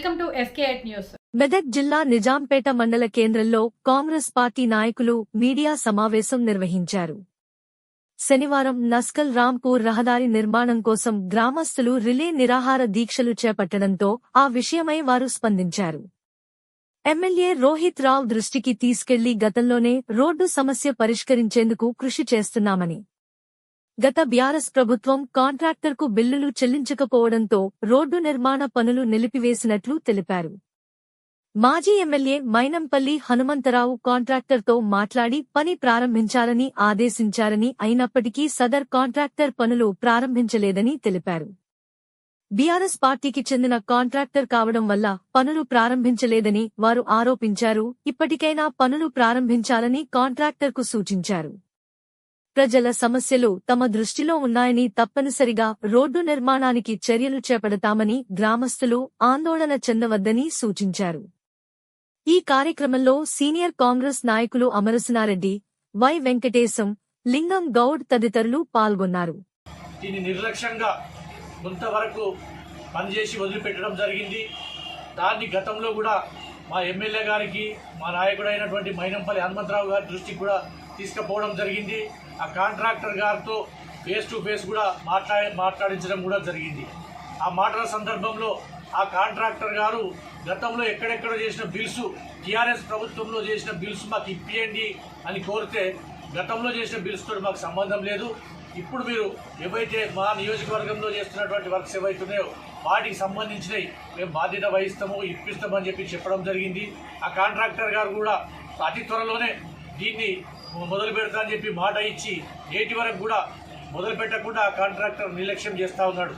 Fake news. Medak జిల్లా నిజాంపేట మండల కేంద్రంలో కాంగ్రెస్ పార్టీ నాయకులు మీడియా సమావేశం నిర్వహించారు. శనివారం నస్కల్ రాంపూర్ రహదారి నిర్మాణం కోసం గ్రామస్తులు రిలే నిరాహార దీక్షలు చేపట్టడంతో ఆ విషయమై వారు స్పందించారు. ఎమ్మెల్యే రోహిత్ రావ్ దృష్టికి తీసుకెళ్ళి గతంలోనే రోడ్డు సమస్య పరిష్కరించేందుకు కృషి చేస్తున్నామని గత బీఆర్ఎస్ ప్రభుత్వం కాంట్రాక్టర్కు బిల్లులు చెల్లించకపోవడంతో రోడ్డు నిర్మాణ పనులు నిలిపివేసినట్లు తెలిపారు. మాజీ ఎమ్మెల్యే మైనంపల్లి హనుమంతరావు కాంట్రాక్టర్తో మాట్లాడి పని ప్రారంభించాలని ఆదేశించారని అయినప్పటికీ సదర్ కాంట్రాక్టర్ పనులు ప్రారంభించలేదని తెలిపారు. బీఆర్ఎస్ పార్టీకి చెందిన కాంట్రాక్టర్ కావడం వల్ల పనులు ప్రారంభించలేదని వారు ఆరోపించారు. ఇప్పటికైనా పనులు ప్రారంభించాలని కాంట్రాక్టర్కు సూచించారు. ప్రజల సమస్యలు తమ దృష్టిలో ఉన్నాయని తప్పనిసరిగా రోడ్డు నిర్మాణానికి చర్యలు చేపడతామని గ్రామస్తులు ఆందోళన చెందవద్దని సూచించారు. ఈ కార్యక్రమంలో సీనియర్ కాంగ్రెస్ నాయకులు అమరసినారెడ్డి వై వెంకటేశం లింగం గౌడ్ తదితరులు పాల్గొన్నారు. దీన్ని నిర్లక్ష్యంగా కొంతవరకు పనిచేసి వదిలిపెట్టడం జరిగింది. దాన్ని గతంలో కూడా మా ఎమ్మెల్యే గారికి మా నాయకుడైనటువంటి మైనంపల్లి హనుమంతరావు గారి దృష్టికి కూడా తీసుకుపోవడం జరిగింది. ఆ కాంట్రాక్టర్ గారితో ఫేస్ టు ఫేస్ కూడా మాట్లా మాట్లాడించడం కూడా జరిగింది. ఆ మాటల సందర్భంలో ఆ కాంట్రాక్టర్ గారు గతంలో ఎక్కడెక్కడ చేసిన బిల్స్ టీఆర్ఎస్ ప్రభుత్వంలో చేసిన బిల్స్ మాకు ఇప్పియండి అని కోరితే గతంలో చేసిన బిల్స్ మాకు సంబంధం లేదు. ఇప్పుడు మీరు ఏవైతే మా నియోజకవర్గంలో చేస్తున్నటువంటి వర్క్స్ ఏవైతున్నాయో వాటికి సంబంధించినవి మేము బాధ్యత వహిస్తాము ఇప్పిస్తామని చెప్పి చెప్పడం జరిగింది. ఆ కాంట్రాక్టర్ గారు కూడా అతి త్వరలోనే దీన్ని మొదలు పెడతా అని చెప్పి మాట ఇచ్చి నేటి వరకు కూడా మొదలు పెట్టకుండా ఆ కాంట్రాక్టర్ నిర్లక్ష్యం చేస్తూ ఉన్నాడు.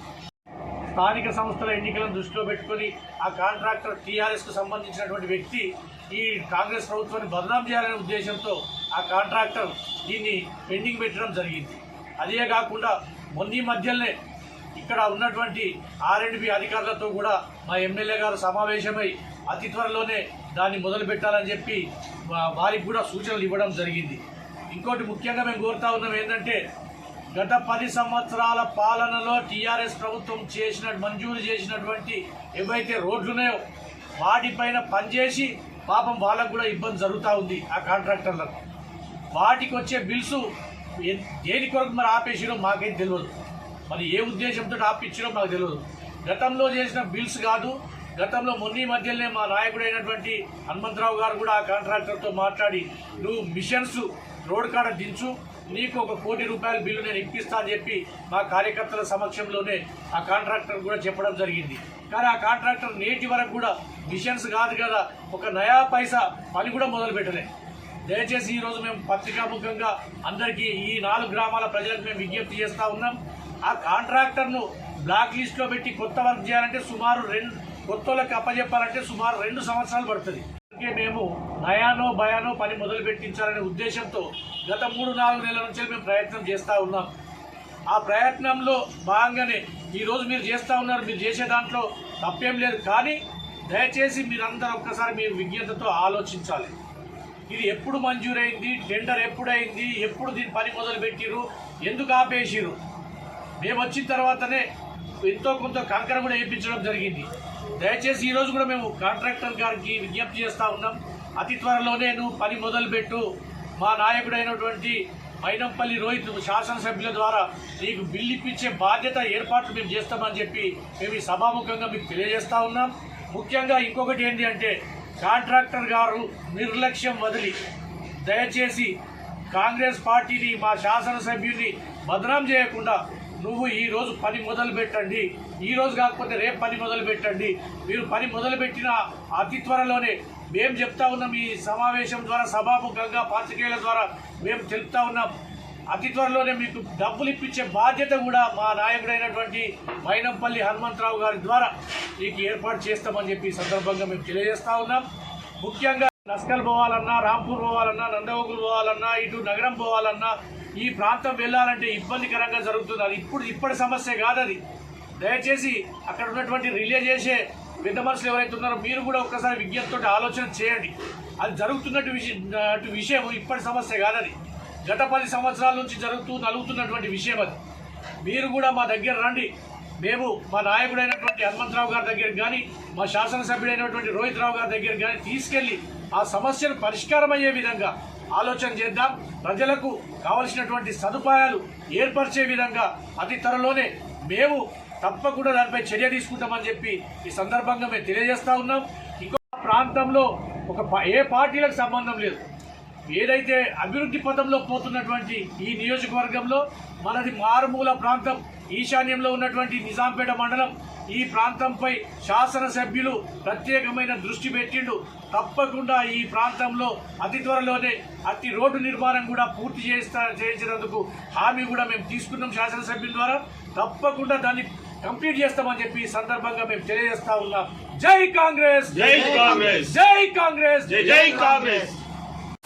స్థానిక సంస్థల ఎన్నికలను దృష్టిలో పెట్టుకొని ఆ కాంట్రాక్టర్ టీఆర్ఎస్కు సంబంధించినటువంటి వ్యక్తి ఈ కాంగ్రెస్ ప్రభుత్వాన్ని బదనాం చేయాలనే ఉద్దేశంతో ఆ కాంట్రాక్టర్ దీన్ని పెండింగ్ పెట్టడం జరిగింది. అదే కాకుండా మొన్న మధ్యలోనే ఇక్కడ ఉన్నటువంటి ఆర్ఎండ్బి అధికారులతో కూడా మా ఎమ్మెల్యే గారు సమావేశమై అతి త్వరలోనే దాన్ని మొదలు పెట్టాలని చెప్పి వారికి కూడా సూచనలు ఇవ్వడం జరిగింది. ఇంకోటి ముఖ్యంగా మేము కోరుతా ఉన్నాం ఏంటంటే గత పది సంవత్సరాల పాలనలో టీఆర్ఎస్ ప్రభుత్వం చేసిన మంజూరు చేసినటువంటి ఏవైతే రోడ్లున్నాయో వాటిపైన పనిచేసి పాపం వాళ్ళకు కూడా ఇబ్బంది జరుగుతూ ఉంది ఆ కాంట్రాక్టర్లకు. వాటికి వచ్చే బిల్సు దేని కొరకు మరి ఆపేసిరో మాకేం తెలియదు మరి ఏ ఉద్దేశంతో ఆపించిరో మాకు తెలియదు గతంలో చేసిన బిల్స్ కాదు గతంలో మొన్న మధ్యలోనే మా నాయకుడైనటువంటి హనుమంతరావు గారు కూడా ఆ కాంట్రాక్టర్తో మాట్లాడి నువ్వు మిషన్స్ రోడ్ కాడ దించు నీకు ఒక కోటి రూపాయల బిల్లు నేను ఇప్పిస్తా అని చెప్పి మా కార్యకర్తల సమక్షంలోనే ఆ కాంట్రాక్టర్ కూడా చెప్పడం జరిగింది. కానీ ఆ కాంట్రాక్టర్ నేటి వరకు కూడా మిషన్స్ కాదు కదా ఒక నయా పైసా పని కూడా మొదలు పెట్టలే దయచేసి ఈరోజు మేము పత్రికాముఖంగా అందరికీ ఈ నాలుగు గ్రామాల ప్రజలకు మేము విజ్ఞప్తి చేస్తూ ఉన్నాం. ఆ కాంట్రాక్టర్ను బ్లాక్ లిస్ట్లో పెట్టి కొత్త వర్క్ చేయాలంటే సుమారు రెండు కొత్త వాళ్ళకి సుమారు రెండు సంవత్సరాలు పడుతుంది. అందుకే మేము నయానో భయానో పని మొదలు పెట్టించాలనే ఉద్దేశంతో గత మూడు నాలుగు నెలల నుంచి మేము ప్రయత్నం చేస్తూ ఉన్నాం. ఆ ప్రయత్నంలో భాగంగానే ఈరోజు మీరు చేస్తూ ఉన్నారు మీరు చేసే దాంట్లో తప్పేం లేదు. కానీ దయచేసి మీరందరూ ఒక్కసారి మీరు విజ్ఞతతో ఆలోచించాలి. ఇది ఎప్పుడు మంజూరైంది? టెండర్ ఎప్పుడైంది? ఎప్పుడు దీని పని మొదలు పెట్టిరు ఎందుకు ఆపేసిరు మేము వచ్చిన తర్వాతనే ఎంతో కొంత కంకర కూడా వేయించడం జరిగింది. దయచేసి ఈరోజు కూడా మేము కాంట్రాక్టర్ గారికి విజ్ఞప్తి చేస్తూ ఉన్నాం. అతి త్వరలోనే నువ్వు పని మొదలుపెట్టు. మా నాయకుడైనటువంటి మైనంపల్లి రోహిత్ శాసనసభ్యుల ద్వారా నీకు బిల్లు ఇప్పించే బాధ్యత ఏర్పాట్లు మేము చేస్తామని చెప్పి మేము ఈ సభాముఖంగా మీకు తెలియజేస్తూ ఉన్నాం. ముఖ్యంగా ఇంకొకటి ఏంటి అంటే కాంట్రాక్టర్ గారు నిర్లక్ష్యం వదిలి దయచేసి కాంగ్రెస్ పార్టీని మా శాసనసభ్యుని బదనాం చేయకుండా నువ్వు ఈరోజు పని మొదలు పెట్టండి. ఈరోజు కాకపోతే రేపు పని మొదలు పెట్టండి. మీరు పని మొదలు పెట్టిన అతి త్వరలోనే మేము చెప్తా ఉన్నాం. ఈ సమావేశం ద్వారా సభాముఖంగా పాత్రికేయుల ద్వారా మేము తెలుపుతా ఉన్నాం. అతి త్వరలోనే మీకు డబ్బులు ఇప్పించే బాధ్యత కూడా మా నాయకుడైనటువంటి మైనంపల్లి హనుమంతరావు గారి ద్వారా మీకు ఏర్పాటు చేస్తామని చెప్పి ఈ సందర్భంగా మేము తెలియజేస్తా ఉన్నాం. ముఖ్యంగా నస్కల్ పోవాలన్నా రాంపూర్ పోవాలన్నా నందగోకులు పోవాలన్నా ఇటు నగరం పోవాలన్నా ఈ ప్రాంతం వెళ్ళాలంటే ఇబ్బందికరంగా జరుగుతుంది. అది ఇప్పుడు ఇప్పటి సమస్య కాదది దయచేసి అక్కడ ఉన్నటువంటి రిలే చేసే పెద్ద మనుషులు ఎవరైతే ఉన్నారో మీరు కూడా ఒక్కసారి విజ్ఞప్తితో ఆలోచన చేయండి. అది జరుగుతున్నట్టు విషయం అటు విషయం ఇప్పటి సమస్య కాదది గత పది సంవత్సరాల నుంచి జరుగుతూ నలుగుతున్నటువంటి విషయం అది. మీరు కూడా మా దగ్గర రండి. మేము మా నాయకుడైనటువంటి హనుమంతరావు గారి దగ్గర కానీ మా శాసనసభ్యుడైనటువంటి రోహిత్ రావు గారి దగ్గర కానీ తీసుకెళ్ళి ఆ సమస్యను పరిష్కారం అయ్యే విధంగా ఆలోచన చేద్దాం. ప్రజలకు కావలసినటువంటి సదుపాయాలు ఏర్పరిచే విధంగా అతి త్వరలోనే మేము తప్పకుండా దానిపై చర్య తీసుకుంటామని చెప్పి ఈ సందర్భంగా మేము తెలియజేస్తా ఉన్నాం. ఇంకో ప్రాంతంలో ఒక ఏ పార్టీలకు సంబంధం లేదు. ఏదైతే అభివృద్ధి పథంలో పోతున్నటువంటి ఈ నియోజకవర్గంలో మనది మారుమూల ప్రాంతం ఈశాన్యంలో ఉన్నటువంటి నిజాంపేట మండలం ఈ ప్రాంతంపై శాసనసభ్యులు ప్రత్యేకమైన దృష్టి పెట్టిండు. తప్పకుండా ఈ ప్రాంతంలో అతి త్వరలోనే అతి రోడ్డు నిర్మాణం కూడా పూర్తి చేస్తా చేయించినందుకు హామీ కూడా మేము తీసుకున్నాం శాసనసభ్యుల ద్వారా. తప్పకుండా దాన్ని కంప్లీట్ చేస్తామని చెప్పి ఈ సందర్భంగా మేము తెలియజేస్తా ఉన్నాం. జై కాంగ్రెస్! జై కాంగ్రెస్! జై కాంగ్రెస్! జై జై కాంగ్రెస్!